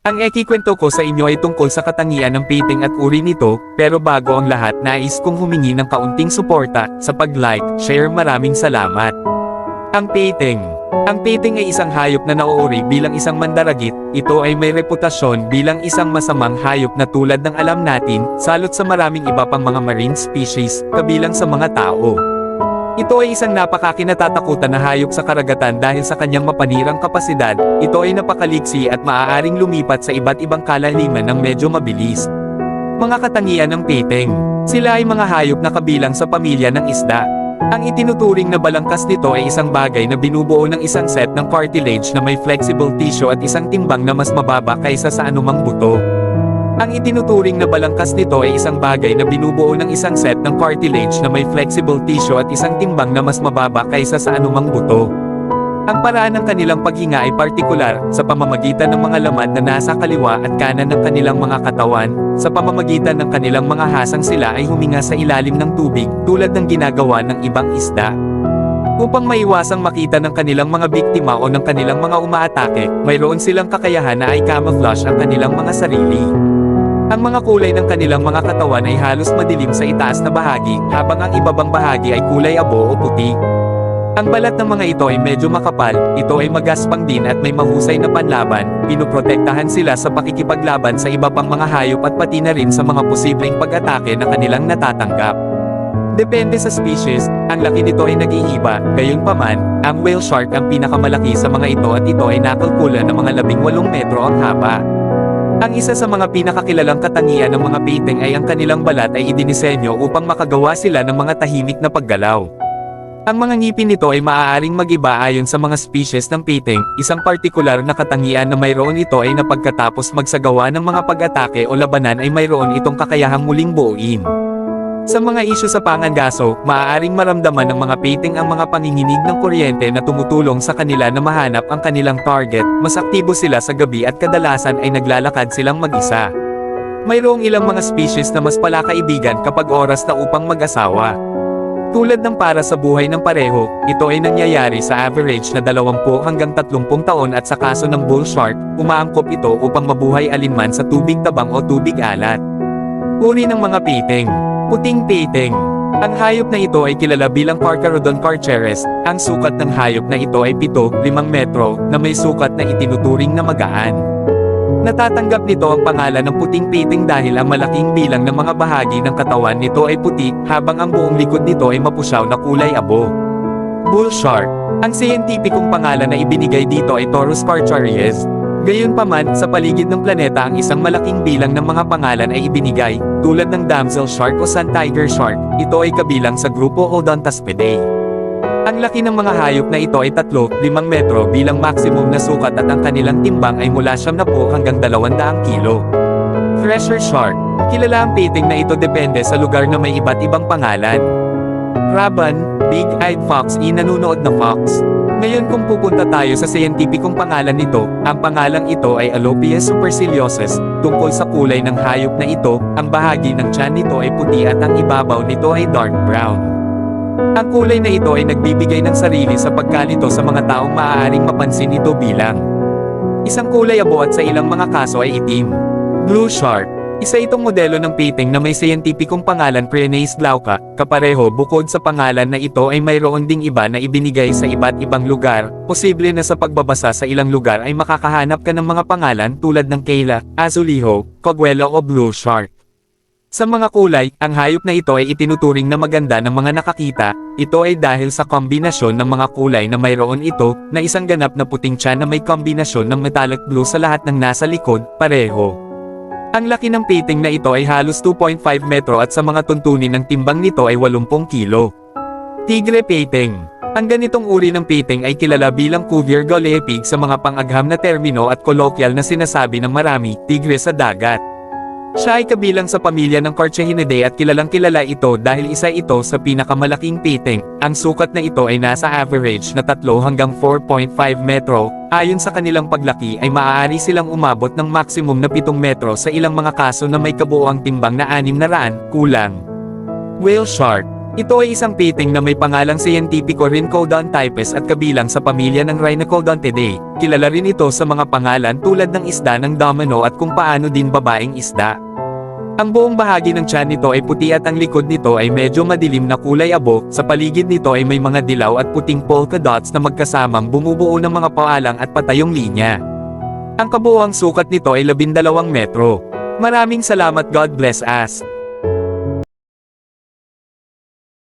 Ang ekikwento ko sa inyo ay tungkol sa katangian ng painting at uri nito, pero bago ang lahat nais kong humingi ng kaunting suporta, sa pag-like, share maraming salamat. Ang painting Ang painting ay isang hayop na nauuri bilang isang mandaragit, ito ay may reputasyon bilang isang masamang hayop na tulad ng alam natin, salot sa maraming iba pang mga marine species, kabilang sa mga tao. Ito ay isang napakakinatatakutan na hayop sa karagatan dahil sa kanyang mapanirang kapasidad, ito ay napakaliksi at maaaring lumipat sa iba't ibang kalaliman ng medyo mabilis. Mga katangian ng peteng. Sila ay mga hayop na kabilang sa pamilya ng isda. Ang itinuturing na balangkas nito ay isang bagay na binubuo ng isang set ng cartilage na may flexible tissue at isang timbang na mas mababa kaysa sa anumang buto. Ang itinuturing na balangkas nito ay isang bagay na binubuo ng isang set ng cartilage na may flexible tissue at isang timbang na mas mababa kaysa sa anumang buto. Ang paraan ng kanilang paghinga ay partikular, sa pamamagitan ng mga laman na nasa kaliwa at kanan ng kanilang mga katawan, sa pamamagitan ng kanilang mga hasang sila ay huminga sa ilalim ng tubig, tulad ng ginagawa ng ibang isda. Upang maiwasang makita ng kanilang mga biktima o ng kanilang mga umaatake, mayroon silang kakayahan na ay camouflage ang kanilang mga sarili. Ang mga kulay ng kanilang mga katawan ay halos madilim sa itaas na bahagi, habang ang ibabang bahagi ay kulay abo o puti. Ang balat ng mga ito ay medyo makapal, ito ay magaspang din at may mahusay na panlaban, pinoprotektahan sila sa pakikipaglaban sa iba pang mga hayop at pati na rin sa mga posibleng pag-atake na kanilang natatanggap. Depende sa species, ang laki nito ay nag-iiba, gayunpaman, ang whale shark ang pinakamalaki sa mga ito at ito ay nakalkulan ng mga 18 metro ang haba. Ang isa sa mga pinakakilalang katangian ng mga painting ay ang kanilang balat ay idinisenyo upang makagawa sila ng mga tahimik na paggalaw. Ang mga ngipin nito ay maaaring magiba ayon sa mga species ng painting, isang partikular na katangian na mayroon ito ay na pagkatapos magsagawa ng mga pag-atake o labanan ay mayroon itong kakayahang muling buuin. Sa mga isyu sa pangangaso, maaaring maramdaman ng mga painting ang mga panginginig ng kuryente na tumutulong sa kanila na mahanap ang kanilang target, mas aktibo sila sa gabi at kadalasan ay naglalakad silang mag-isa. Mayroong ilang mga species na mas palakaibigan kapag oras na upang mag-asawa. Tulad ng para sa buhay ng pareho, ito ay nangyayari sa average na 20 hanggang 30 taon at sa kaso ng bull shark, umaangkop ito upang mabuhay alinman sa tubig tabang o tubig alat. Uri ng mga piting. Puting piting. Ang hayop na ito ay kilala bilang Carcharodon carcharis. Ang sukat ng hayop na ito ay 7-5 metro, na may sukat na itinuturing na magaan. Natatanggap nito ang pangalan ng puting piting dahil ang malaking bilang ng mga bahagi ng katawan nito ay puti, habang ang buong likod nito ay mapusyaw na kulay abo. Bull shark. Ang siyentipikong pangalan na ibinigay dito ay Taurus carcharias. Gayunpaman, sa paligid ng planeta ang isang malaking bilang ng mga pangalan ay ibinigay, tulad ng damsel shark o sun tiger shark, ito ay kabilang sa grupo Odontaspidae. Ang laki ng mga hayop na ito ay 3-5 metro bilang maximum na sukat at ang kanilang timbang ay mula 70 hanggang 200 kilo. Thresher shark. Kilala ang painting na ito depende sa lugar na may iba't ibang pangalan. Raban, big-eyed fox i nanunood na fox. Ngayon kung pupunta tayo sa siyentipikong pangalan nito, ang pangalang ito ay Alopias superciliosus, tungkol sa kulay ng hayop na ito, ang bahagi ng tiyan nito ay puti at ang ibabaw nito ay dark brown. Ang kulay na ito ay nagbibigay ng sarili sa pagkalito sa mga taong maaaring mapansin ito bilang isang kulay abo at sa ilang mga kaso ay itim. Blue shark. Isa itong modelo ng painting na may siyentipikong pangalan Prenace glauca, kapareho bukod sa pangalan na ito ay mayroon ding iba na ibinigay sa iba't ibang lugar, posible na sa pagbabasa sa ilang lugar ay makakahanap ka ng mga pangalan tulad ng Kayla, Azuliho, Coguelo o Blue Shark. Sa mga kulay, ang hayop na ito ay itinuturing na maganda ng mga nakakita, ito ay dahil sa kombinasyon ng mga kulay na mayroon ito, na isang ganap na puting tiyan na may kombinasyon ng metallic blue sa lahat ng nasa likod, pareho. Ang laki ng painting na ito ay halos 2.5 metro at sa mga tuntunin ng timbang nito ay 80 kilo. Tigre painting. Ang ganitong uri ng painting ay kilala bilang Cuvier galeapig sa mga pangagham na termino at kolokyal na sinasabi ng marami, tigre sa dagat. Siya ay kabilang sa pamilya ng Carchaenidae at kilalang kilala ito dahil isa ito sa pinakamalaking painting. Ang sukat na ito ay nasa average na 3 hanggang 4.5 metro. Ayon sa kanilang paglaki ay maaari silang umabot ng maximum na 7 metro sa ilang mga kaso na may kabuoang timbang na 600 kulang. Whale shark. Ito ay isang piting na may pangalang scientifico Rhincodon types at kabilang sa pamilya ng Rhinocodontidae. Kilala rin ito sa mga pangalan tulad ng isda ng domino at kung paano din babaeng isda. Ang buong bahagi ng tiyan nito ay puti at ang likod nito ay medyo madilim na kulay abo, sa paligid nito ay may mga dilaw at puting polka dots na magkasamang bumubuo ng mga paalang at patayong linya. Ang kabuuang sukat nito ay 12 metro. Maraming salamat God bless us.